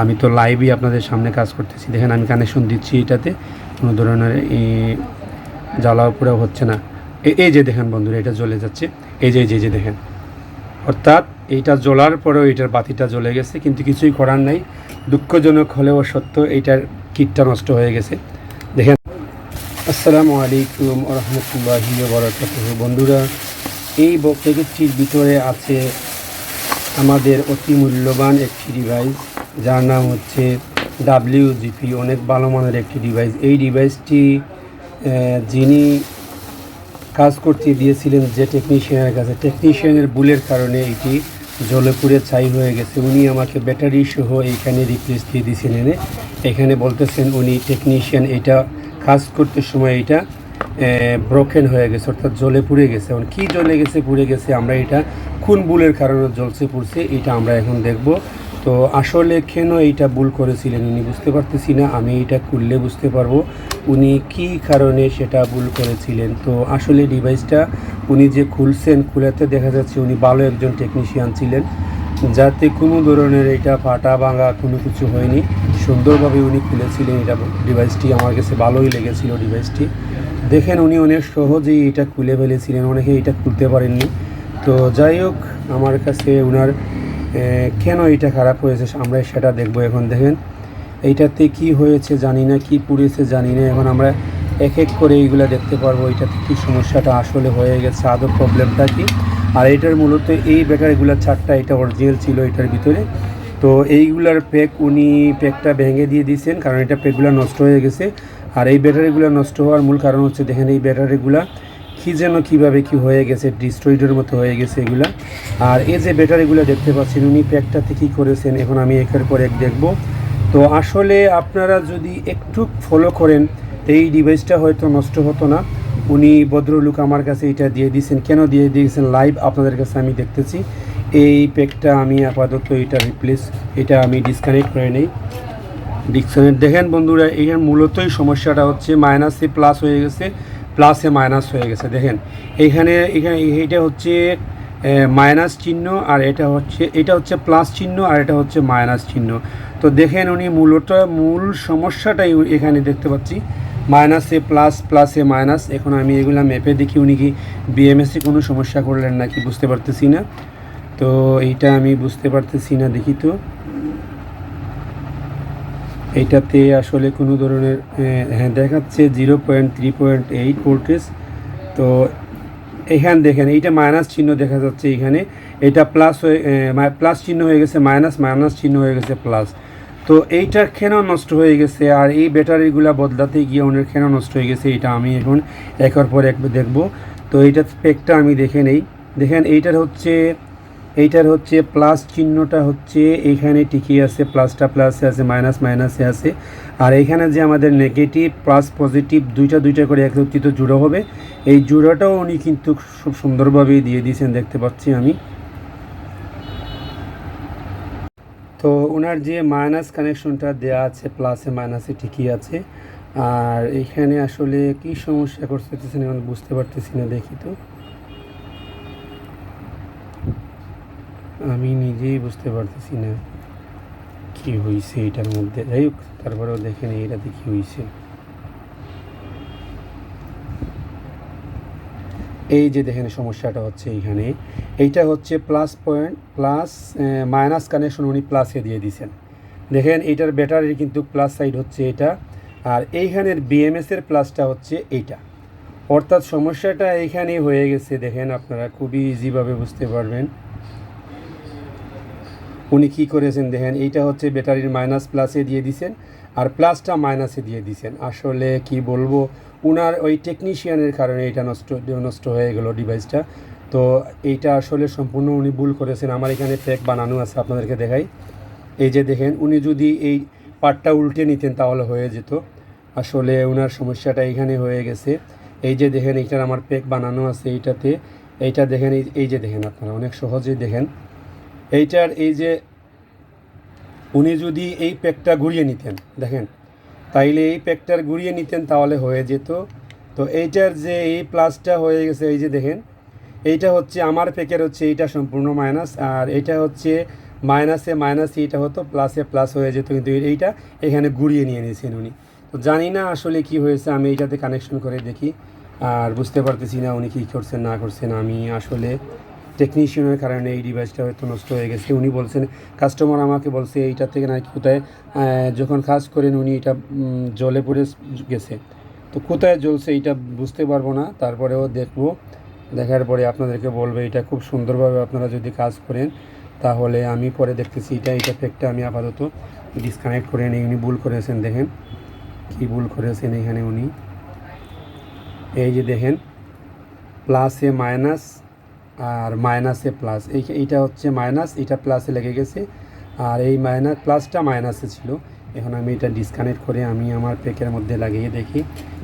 আমি তো লাইভই আপনাদের সামনে কাজ করতেছি। দেখেন আমি কানেকশন দিচ্ছি এটাতে, কোনো ধরনের জ্বালাও পুরো হচ্ছে না। এই যে দেখেন বন্ধুরা, এটা জ্বলে যাচ্ছে। এই যে এই যে দেখেন। অর্থাৎ এইটা জ্বলার পরেও এটার বাতিটা জ্বলে গেছে, কিন্তু কিছুই করার নাই। দুঃখজনক হলেও সত্য এইটার কিটটা নষ্ট হয়ে গেছে। দেখেন। আসসালামু আলাইকুম রহমতুল্লাহি বরকাত বন্ধুরা, এই প্যাকেটটির ভিতরে আছে আমাদের অতি মূল্যবান একটি ডিভাইস যার নাম হচ্ছে ডাব্লিউজিপি, অনেক ভালো মানের একটি ডিভাইস এই ডিভাইসটি যিনি কাজ করতে দিয়েছিলেন যে টেকনিশিয়ানের কাছে টেকনিশিয়ানের ভুলের কারণে এটি জলে পুড়ে ছাই হয়ে গেছে। উনি আমাকে ব্যাটারি সহ এইখানে রিপ্লেস দিয়ে দিয়েছেন এনে। এখানে বলতেছেন উনি টেকনিশিয়ান এটা কাজ করতে সময় এটা ব্রোকেন হয়ে গেছে, অর্থাৎ জলে পুড়ে গেছে। এখন কী জ্বলে গেছে, পুড়ে গেছে, আমরা এটা কোন ভুলের কারণে জ্বলছে, পুড়ছে, এটা আমরা এখন দেখব। তো আসলে কেন এইটা ভুল করেছিলেন উনি বুঝতে পারতেছি না, আমি এটা খুললে বুঝতে পারব। উনি কি কারণে সেটা ভুল করেছিলেন? তো আসলে ডিভাইসটা উনি যে খুলছেন, খুলাতে দেখা যাচ্ছে উনি ভালো একজন টেকনিশিয়ান ছিলেন, যাতে কোনো ধরনের এটা ফাটা ভাঙা কোনো কিছু হয়নি। সুন্দরভাবে উনি খুলেছিলেন এটা ডিভাইসটি, আমার কাছে ভালোই লেগেছিল ডিভাইসটি। দেখেন উনি অনেক সহজেই এটা খুলে ফেলেছিলেন, অনেকে এটা খুলতে পারেননি। তো যাই হোক, আমার কাছে ওনার কেন এটা খারাপ হয়েছে আমরা সেটা দেখব এখন, দেখেন। এইটাতে কি হয়েছে জানি না, কি পুড়েছে জানি না। এখন আমরা এক এক করে এইগুলো দেখতে পারব এটাতে কি সমস্যাটা আসলে হয়ে গেছে, আদৌ প্রবলেমটা কি? আর এটার মূলত এই ব্যাটারিগুলোর চারটা, এটা অরিজিনাল ছিল এটার ভিতরে। তো এইগুলার প্যাক উনি প্যাকটা ভেঙে দিয়ে দিয়েছেন, কারণ এটা প্যাকগুলো নষ্ট হয়ে গেছে। আর এই ব্যাটারিগুলো নষ্ট হওয়ার মূল কারণ হচ্ছে, দেখেন এই ব্যাটারিগুলা কি যেন, কীভাবে কি হয়ে গেছে ডিস্ট্রয়েডের মতো হয়ে গেছে এগুলা। আর এই যে ব্যাটারিগুলো দেখতে পাচ্ছেন, উনি প্যাকটাতে কী করেছেন, এখন আমি একের পর এক দেখব। তো আসলে আপনারা যদি একটু ফলো করেন এই ডিভাইসটা হয়তো নষ্ট হতো না। উনি ভদ্রলোক আমার কাছে এটা দিয়ে দিয়েছেন। কেন দিয়ে দিয়েছেন? লাইভ আপনাদের কাছে আমি দেখতেছি। এই প্যাকটা আমি আপাতত এটা রিপ্লেস এটা আমি ডিসকানেক্ট করে নেই। ডিকশনারি দেখেন বন্ধুরা, এখানে মূলতই সমস্যাটা হচ্ছে মাইনাসে প্লাস হয়ে গেছে। প্লাসে মাইনাস হয়ে গেছে, দেখেন। এইখানে এখানে এইটা হচ্ছে মাইনাস চিহ্ন, আর এটা হচ্ছে এটা হচ্ছে প্লাস চিহ্ন, আর এটা হচ্ছে মাইনাস চিহ্ন। তো দেখেন উনি মূলত মূল সমস্যাটাই এখানে দেখতে পাচ্ছি। মাইনাসে প্লাস প্লাসে মাইনাস এখন আমি এগুলা মেপে দেখি উনি কি বিএমএসে কোনো সমস্যা করলেন নাকি, বুঝতে পারতেছি না। তো এইটা আমি বুঝতে পারতেছি না, দেখি তো। এইটাতে আসলে কোনো ধরনের হ্যাঁ দেখাচ্ছে zero point three point eight voltage. তো এখানে দেখেন, এইটা মাইনাস চিহ্ন দেখা যাচ্ছে এখানে। এটা প্লাস হয়ে প্লাস চিহ্ন হয়ে গেছে, মাইনাস মাইনাস চিহ্ন হয়ে গেছে প্লাস তো এইটা কেন নষ্ট হয়ে গেছে, আর এই ব্যাটারিগুলা বদলাতে গিয়ে ওনার কেন নষ্ট হয়ে গেছে, এটা আমি এখন একের পর এক দেখব। তো এইটার স্পেকটা আমি দেখে নেই। দেখেন, এইটার হচ্ছে এইটার হচ্ছে প্লাস চিহ্নটা হচ্ছে এইখানে ঠিকই আছে, প্লাসটা প্লাসে আছে, মাইনাস মাইনাসে আছে। আর এইখানে যে আমাদের নেগেটিভ প্লাস পজিটিভ দুইটা দুইটা করে একত্রিত জুড়ো হবে, এই জুড়োটাও উনি কিন্তু খুব সুন্দরভাবেই দিয়ে দিয়েছেন দেখতে পাচ্ছি আমি। তো ওনার যে মাইনাস কানেকশনটা দেওয়া আছে প্লাসে মাইনাসে ঠিকই আছে। আর এখানে আসলে কি সমস্যা করতেছেন এখন বুঝতে পারতেছি না দেখি তো। আমি নিজেই বুঝতে পারতেছি না কি হয়েছে এটার মধ্যে। যাই হোক, তারপরেও দেখেন এটাতে কি হয়েছে এই যে দেখেন সমস্যাটা হচ্ছে এইখানে। এইটা হচ্ছে plus point plus minus connection উনি প্লাসে দিয়ে দিয়েছেন দেখেন এইটার ব্যাটারির কিন্তু প্লাস সাইড হচ্ছে এটা, আর এইখানের বিএমএস এর প্লাসটা হচ্ছে এইটা। অর্থাৎ সমস্যাটা এইখানেই হয়ে গেছে, দেখেন আপনারা খুবই ইজিভাবে বুঝতে পারবেন। উনি কি করেছেন দেখেন, এইটা হচ্ছে ব্যাটারির মাইনাস প্লাসে দিয়ে দিছেন আর প্লাসটা মাইনাসে দিয়ে দিছেন। আসলে কি বলব, উনার ওই টেকনিশিয়ানের কারণে এটা নষ্ট নষ্ট হয়ে গেল ডিভাইসটা তো এইটা আসলে সম্পূর্ণ উনি ভুল করেছেন। আমার এখানে ফেক বানানো আছে, আপনাদেরকে দেখাই। এই যে দেখেন, উনি যদি এই পার্টটা উল্টে নিতেন তাহলে হয়ে যেত। আসলে ওনার সমস্যাটা এখানে হয়ে গেছে। এই যে দেখেন, এইটার আমার প্যাক বানানো আছে এইটাতে। এইটা দেখেন, এই যে দেখেন আপনারা, অনেক সহজেই দেখেন। এইটার এই যে উনি যদি এই প্যাকটা ঘুরিয়ে নিতেন, দেখেন, তাইলে এই প্যাকটার ঘুরিয়ে নিতেন তাহলে হয়ে যেত। তো এইটার যে এই প্লাসটা হয়ে গেছে, এই যে দেখেন, এইটা হচ্ছে আমার প্যাকের হচ্ছে এইটা সম্পূর্ণ মাইনাস, আর এটা হচ্ছে মাইনাসে মাইনাস এইটা হতো, প্লাসে প্লাস হয়ে যেত কিন্তু এইটা এখানে ঘুরিয়ে নিয়ে নিয়েছেন উনি। তো জানি না আসলে কি হয়েছে, আমি এইটাতে কানেকশন করে দেখি, আর বুঝতে পারতেছি না উনি কী করছেন, না করছেন, আমি আসলে টেকনিশিয়ানের কারণে এই ডিভাইসটা হয়তো নষ্ট হয়ে গেছে। উনি বলছেন কাস্টমার আমাকে বলছে এইটা থেকে নাকি কোথায় যখন কাজ করেন উনি এটা জলে পড়ে গেছে। তো কোথায় জ্বলছে এইটা বুঝতে পারব না। তারপরেও দেখব। দেখার পরে আপনাদেরকে বলব, এটা খুব সুন্দরভাবে আপনারা যদি কাজ করেন, তাহলে আমি পরে দেখতেছি এটা এটা ফেকটা আমি আপাতত ডিসকানেক্ট করে নিই। উনি ভুল করেছেন, দেখেন। কি ভুল করেছেন এখানে উনি। এই যে দেখেন, প্লাসে মাইনাস আর মাইনাসে প্লাস এই এইটা হচ্ছে মাইনাস এটা প্লাসে লেগে গেছে। আর এই মাইনাস প্লাসটা মাইনাসে ছিল। এখন আমি এটা ডিসকানেক্ট করে আমি আমার প্যাকের মধ্যে লাগিয়ে দেখি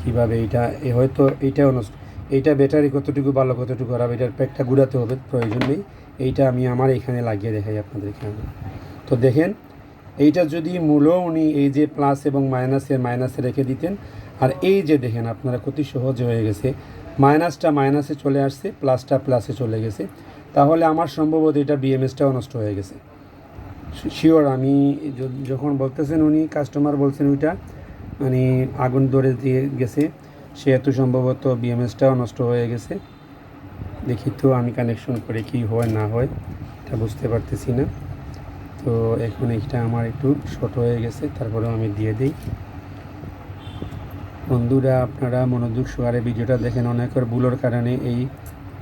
কীভাবে এটা এ হয়তো এইটা নষ্ট এইটা ব্যাটারি কতটুকু ভালো, কতটুকু খারাপ, এটার প্যাকটা ঘুরাতে হবে, প্রয়োজন নেই। এইটা আমি আমার এখানে লাগিয়ে দেখাই আপনাদেরকে আমি। তো দেখেন এইটা যদি মূলও উনি এই যে প্লাস এবং মাইনাসের মাইনাসে রেখে দিতেন, আর এই যে দেখেন আপনারা কত সহজ হয়ে গেছে। মাইনাসটা মাইনাসে চলে আসছে প্লাসটা প্লাসে চলে গেছে। তাহলে আমার সম্ভবত এটা বিএমএসটাও নষ্ট হয়ে গেছে। শিওর আমি যখন বলতেছেন উনি কাস্টমার বলছেন ওইটা মানে আগুন ধরে দিয়ে গেছে সেহেতু সম্ভবত বিএমএসটাও নষ্ট হয়ে গেছে। দেখি তো আমি কানেকশন করে কি হয়, না হয়, এটা বুঝতে পারতেছি না। তো এখন এইটা আমার একটু শর্ট হয়ে গেছে, তারপরেও আমি দিয়ে দিই। বন্ধুরা, আপনারা মনোযোগ সহকারে ভিডিওটা দেখেন। অনেকের ভুলোর কারণে এই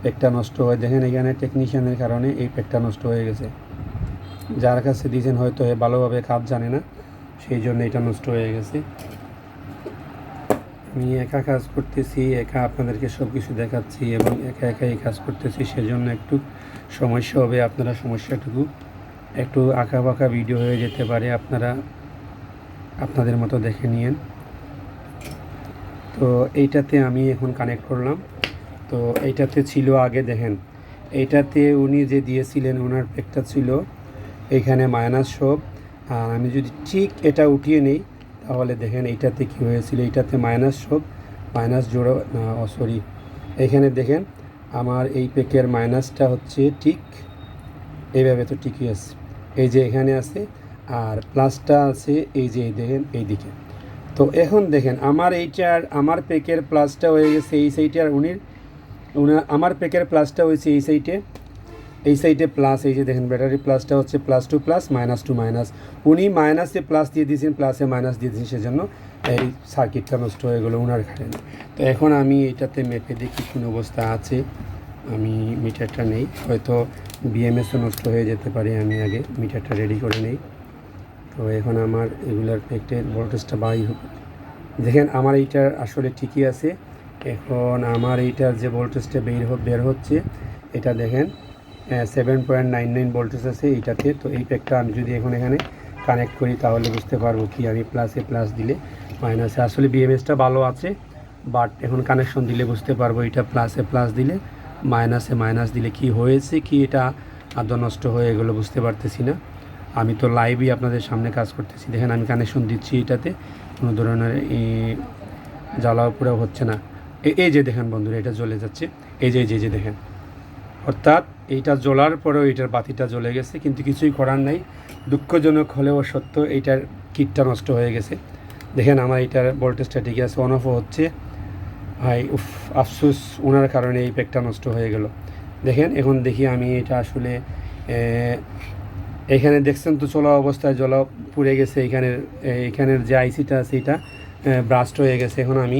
পেকটা নষ্ট হয়। দেখেন এখানে টেকনিশিয়ানের কারণে এই পেকটা নষ্ট হয়ে গেছে। যার কাছে দিয়েছেন হয়তো ভালোভাবে কাজ জানে না, সেই জন্য এটা নষ্ট হয়ে গেছে। আমি একা কাজ করতেছি, একা আপনাদেরকে সব কিছু দেখাচ্ছি এবং একা একা এই কাজ করতেছি, সেজন্য একটু সমস্যা হবে। আপনারা সমস্যাটুকু একটু আঁকা বাঁকা ভিডিও হয়ে যেতে পারে আপনারা আপনাদের মতো দেখে নিয়েন। তো এইটাতে আমি এখন কানেক্ট করলাম। তো এইটাতে ছিল আগে দেখেন, এইটাতে উনি যে দিয়েছিলেন ওনার পেকটা ছিল এখানে মাইনাস সব। আর আমি যদি ঠিক এটা উঠিয়ে নেই, তাহলে দেখেন এইটাতে কি হয়েছিল, এইটাতে মাইনাস সব মাইনাস জোড়া সরি এখানে দেখেন, আমার এই পেকের মাইনাসটা হচ্ছে ঠিক, এইভাবে তো ঠিকই আছে। এই যে এখানে আছে, আর প্লাসটা আছে এই যে দেখেন, এই দিকে। তো এখন দেখেন, আমার এইটার, আমার পেকের প্লাসটা হয়ে গেছে এই সাইডে আর উনার আমার পেকের প্লাসটা হয়েছে এই সাইডে এই সাইডে প্লাস, এই যে দেখেন ব্যাটারি প্লাসটা হচ্ছে plus to plus, minus to minus. উনি মাইনাসে প্লাস দিয়ে দিয়েছেন, প্লাসে মাইনাস দিয়ে দিয়েছেন, সেজন্য এই সার্কিটটা নষ্ট হয়ে গেলো, উনার কারণে। তো এখন আমি এটাতে মেপে দেখি কোন অবস্থা আছে। আমি মিটারটা নেই। হয়তো বিএমএসও নষ্ট হয়ে যেতে পারে, আমি আগে মিটারটা রেডি করে নেই। তো এখন আমার এগুলার পেকটের ভোল্টেজটা বাড়ি হবে দেখেন, আমার এইটার আসলে ঠিকই আছে। এখন আমার এইটার যে ভোল্টেজটা বের বের হচ্ছে, এটা দেখেন seven point nine nine voltage আছে এইটাতে। তো এই প্যাকটা আমি যদি এখন এখানে কানেক্ট করি, তাহলে বুঝতে পারব কি আমি প্লাসে প্লাস দিলে মাইনাসে আসলে বিএমএসটা ভালো আছে বাট এখন কানেকশন দিলে বুঝতে পারব, এটা প্লাসে প্লাস দিলে মাইনাসে মাইনাস দিলে কি হয়েছে, কি এটা আদৌ নষ্ট হয়ে গেলো বুঝতে পারতেছি না। আমি তো লাইভই আপনাদের সামনে কাজ করতেছি। দেখেন, আমি কানেকশন দিচ্ছি এটাতে। কোনো ধরনের জ্বালাও পুরো হচ্ছে না। এই যে দেখেন বন্ধুরা, এটা জ্বলে যাচ্ছে। এই যে যে যে দেখেন। অর্থাৎ এইটা জ্বলার পরেও এইটার বাতিটা জ্বলে গেছে, কিন্তু কিছুই করার নাই। দুঃখজনক হলেও সত্য, এইটার কিটটা নষ্ট হয়ে গেছে। দেখেন, আমার এইটার ভোল্টেজটা ঠিক আছে অন অফও হচ্ছে। ভাই, উফ, আফসোস ওনার কারণে এই প্যাকটা নষ্ট হয়ে গেল। দেখেন, এখন দেখি আমি এটা আসলে এখানে দেখছেন তো চলা অবস্থায় জল পুড়ে গেছে, এখানের এখানের যে আইসিটা আছে এটা ব্রাস্ট হয়ে গেছে। এখন আমি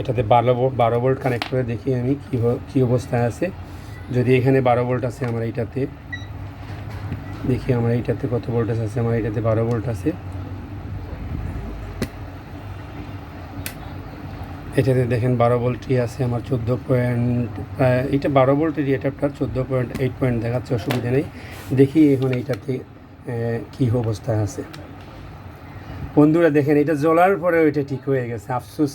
এটাতে বারো বারো ভোল্ট কানেক্ট করে দেখি আমি কী কী অবস্থায় আছে। যদি এখানে বারো ভোল্ট আছে আমার এইটাতে, দেখি আমার এইটাতে কত ভোল্টেজ আছে, আমার এইটাতে বারো ভোল্ট আছে। এটাতে দেখেন বারো ভোল্টই আছে, আমার চোদ্দ পয়েন্ট এটা বারো ভোল্টের এটারটার চোদ্দ পয়েন্ট এইট পয়েন্ট দেখাচ্ছে, অসুবিধা নেই। দেখি এখন এইটাতে কী অবস্থায় আছে। বন্ধুরা দেখেন, এটা জ্বলার পরেও এটা ঠিক হয়ে গেছে। আফসোস,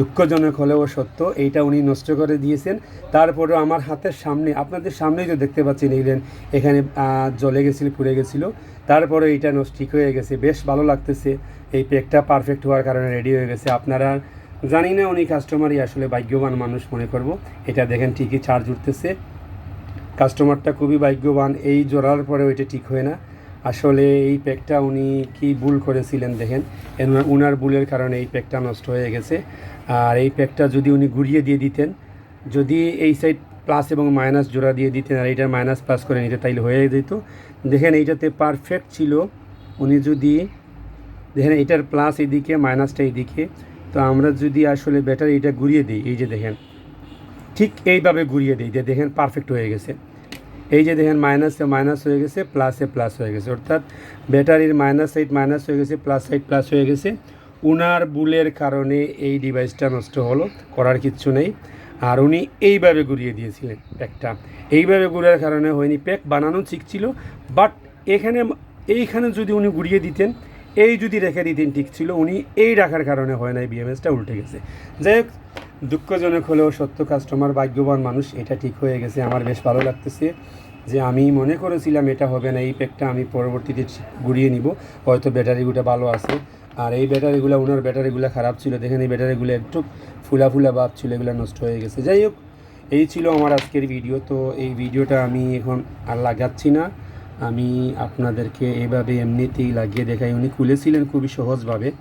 দুঃখজনক হলেও সত্য, এইটা উনি নষ্ট করে দিয়েছেন। তারপরেও আমার হাতের সামনে, আপনাদের সামনেই তো দেখতে পাচ্ছেন এইলেন এখানে জ্বলে গেছিল, পুড়ে গেছিল। তারপরে এইটা নষ্ট ঠিক হয়ে গেছে, বেশ ভালো লাগতেছে। এই প্যাকটা পারফেক্ট হওয়ার কারণে রেডি হয়ে গেছে। আপনারা জানি না উনি কাস্টমারই আসলে ভাগ্যবান মানুষ মনে করব। এটা দেখেন ঠিকই চার্জ উঠতেছে। কাস্টমারটা খুবই ভাগ্যবান। এই জোড়ার পরে ওইটা ঠিক হয় না। আসলে এই প্যাকটা উনি কি ভুল করেছিলেন দেখেন। উনার ভুলের কারণে এই প্যাকটা নষ্ট হয়ে গেছে। আর এই প্যাকটা যদি উনি ঘুরিয়ে দিয়ে দিতেন, যদি এই সাইড প্লাস এবং মাইনাস জোড়া দিয়ে দিতেন আর এইটার মাইনাস প্লাস করে নিতে, তাইলে হয়ে যেত। দেখেন এইটাতে পারফেক্ট ছিল। উনি যদি দেখেন এটার প্লাস এদিকে মাইনাসটা এইদিকে তো আমরা যদি আসলে ব্যাটারি এটা ঘুরিয়ে দিই, এই যে দেখেন, ঠিক এইভাবে ঘুরিয়ে দিই যে দেখেন পারফেক্ট হয়ে গেছে। এই যে দেখেন মাইনাসে মাইনাস হয়ে গেছে প্লাসে প্লাস হয়ে গেছে। অর্থাৎ ব্যাটারির মাইনাস সাইড মাইনাস হয়ে গেছে প্লাস সাইড প্লাস হয়ে গেছে। উনার বুলের কারণে এই ডিভাইসটা নষ্ট হলো, করার কিচ্ছু নেই। আর উনি এইভাবে ঘুরিয়ে দিয়েছিলেন প্যাকটা এইভাবে ঘুরার কারণে হয়নি প্যাক বানানো ঠিক ছিল বাট এখানে, এইখানে যদি উনি ঘুরিয়ে দিতেন এই যদি রেখে দিতেন ঠিক ছিল, উনি এই রাখার কারণে হয় না এই বিএমএসটা উল্টে গেছে। যাই হোক, দুঃখজনক হলেও সত্য কাস্টমার ভাগ্যবান মানুষ, এটা ঠিক হয়ে গেছে। আমার বেশ ভালো লাগতেছে যে আমি মনে করেছিলাম এটা হবে না, এই প্যাকটা আমি পরবর্তীতে ঘুরিয়ে নিব। হয়তো ব্যাটারিগুলো ভালো আছে। আর এই ব্যাটারিগুলো, ওনার ব্যাটারিগুলো খারাপ ছিল। দেখেন, এই ব্যাটারিগুলো একটু ফুলা ফুলা ভাব ছিল, এগুলো নষ্ট হয়ে গেছে। যাই হোক, এই ছিল আমার আজকের ভিডিও। তো এই ভিডিওটা আমি এখন আর লাগাচ্ছি না। আমি আপনাদেরকে এভাবে এমনিতেই লাগিয়ে দেখাই। উনি খুলেছিলেন খুবই সহজভাবে।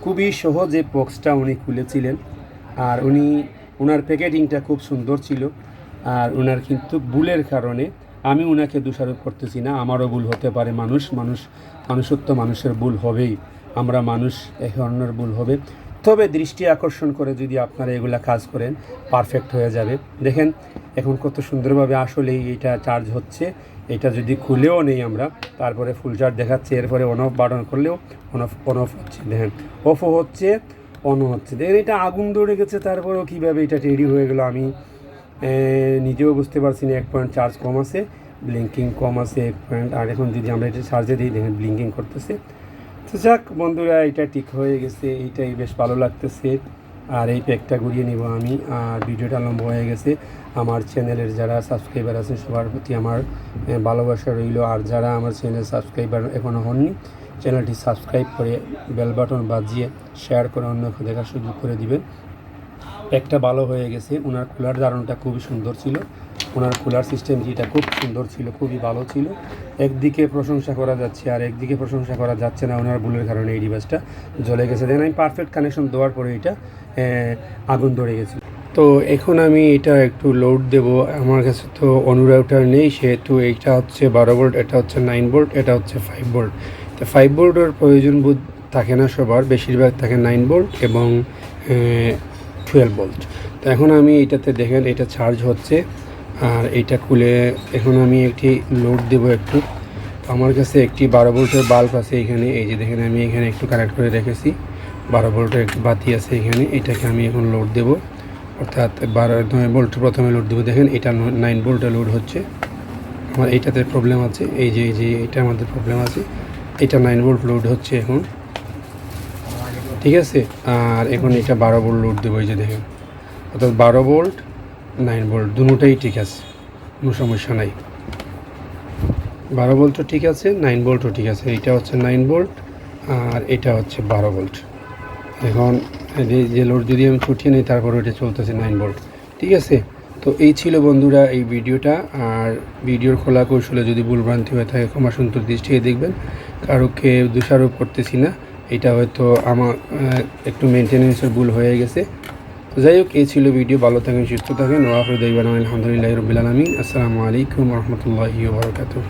খুবই সহজে বক্সটা উনি খুলেছিলেন। আর উনি ওনার প্যাকেটিংটা খুব সুন্দর ছিল। আর ওনার কিন্তু ভুলের কারণে আমি ওনাকে দোষারোপ করতেছি না। আমারও ভুল হতে পারে। মানুষ মানুষ, মানুষত্ব মানুষের ভুল হবেই। আমরা মানুষ, এক ধরনের ভুল হবে। তবে দৃষ্টি আকর্ষণ করে যদি আপনারা এগুলা কাজ করেন পারফেক্ট হয়ে যাবে। দেখেন, এখন কত সুন্দরভাবে আসলেই এটা চার্জ হচ্ছে। এটা যদি খুলেও নেই আমরা, তারপরে ফুল চার্জ দেখাচ্ছে, এরপরে অন অফ বাটন করলেও অন অফ অন অফ হচ্ছে। দেখেন অফও হচ্ছে অনও হচ্ছে। দেখেন, এটা আগুন ধরে গেছে, তারপরেও কীভাবে এটা রেডি হয়ে গেলো আমি নিজেও বুঝতে পারছি না, এক পয়েন্ট চার্জ কম আছে ব্লিঙ্কিং কম আছে, এক পয়েন্ট আর এখন যদি আমরা এটা চার্জে দিই, দেখেন ব্লিঙ্কিং করতেছে। তো যাক বন্ধুরা, এটা ঠিক হয়ে গেছে এইটাই বেশ ভালো লাগতেছে। আর এই প্যাকটা ঘুরিয়ে নিব আমি। আর ভিডিওটা লম্বা হয়ে গেছে। আমার চ্যানেলের যারা সাবস্ক্রাইবার আছে, সবার প্রতি আমার ভালোবাসা রইল। আর যারা আমার চ্যানেল সাবস্ক্রাইবার এখনও হননি, চ্যানেলটি সাবস্ক্রাইব করে বেল বাটন বাজিয়ে শেয়ার করে অন্যকে দেখার সুযোগ করে দিবেন। প্যাকটা ভালো হয়ে গেছে। ওনার কুলার ধারণটা খুবই সুন্দর ছিল। ওনার কুলার সিস্টেম যেটা খুব সুন্দর ছিল, খুবই ভালো ছিল। একদিকে প্রশংসা করা যাচ্ছে আর একদিকে প্রশংসা করা যাচ্ছে না ওনার ভুলের কারণে এই ডিভাইসটা জ্বলে গেছে। দেখেন, আমি পারফেক্ট কানেকশন দেওয়ার পরে এটা আগুন ধরে গেছে। তো এখন আমি এটা একটু লোড দেব। আমার কাছে তো অনুরাউটার নেই, সেহেতু এইটা হচ্ছে বারো ভোল্ট এটা হচ্ছে নাইন ভোল্ট এটা হচ্ছে ফাইভ ভোল্ট তো ফাইভ ভোল্টের প্রয়োজন বোধ থাকে না সবার, বেশিরভাগ থাকে নাইন ভোল্ট এবং টুয়েলভ ভোল্ট তো এখন আমি এটাতে দেখেন, এটা চার্জ হচ্ছে। আর এটা খুলে এখন আমি একটি লোড দেব একটু। আমার কাছে একটি বারো ভোল্টের বাল্ব আছে এখানে। এই যে দেখেন, আমি এখানে একটু কানেক্ট করে রেখেছি। বারো ভোল্টের একটি বাতি আছে এখানে। এটাকে আমি এখন লোড দেব। অর্থাৎ বারো, নয় ভোল্ট প্রথমে লোড দেবো। দেখেন, এটা নাইন ভোল্টে লোড হচ্ছে। আমার এইটাতে প্রবলেম আছে। এই যে এই যে, এটা আমাদের প্রবলেম আছে। এটা নাইন ভোল্ট লোড হচ্ছে এখন। ঠিক আছে? আর এখন এটা বারো ভোল্ট লোড দেবো। এই যে দেখেন, অর্থাৎ বারো ভোল্ট নাইন ভোল্ট, দুটোই ঠিক আছে। কোনো সমস্যা নাই। বারো ভোল্টও ঠিক আছে, নাইন ভোল্টও ঠিক আছে। এটা হচ্ছে নাইন ভোল্ট আর এটা হচ্ছে বারো ভোল্ট। এখন যে- লোড যদি আমি ছুটিয়ে নিই, তারপর ওইটা চলতেছে নাইন ভোল্ট। ঠিক আছে? তো এই ছিল বন্ধুরা এই ভিডিওটা। আর ভিডিওর খোলা কৌশলে যদি ভুলভ্রান্তি হয়ে থাকে, ক্ষমা সুন্দর দৃষ্টিতে দেখবেন। কারোকে দোষারোপ করতেছি না। এটা হয়তো আমার একটু মেনটেনেন্সের ভুল হয়ে গেছে। যাই হোক, এই ছিল ভিডিও। ভালো থাকেন, সুস্থ থাকেন। ওয়াফরুদ্দাইবান আলহামদুলিল্লাহ রবিল আলমিন। আসসালামু আলাইকুম রহমতুল্লাহি বারকাতুহ।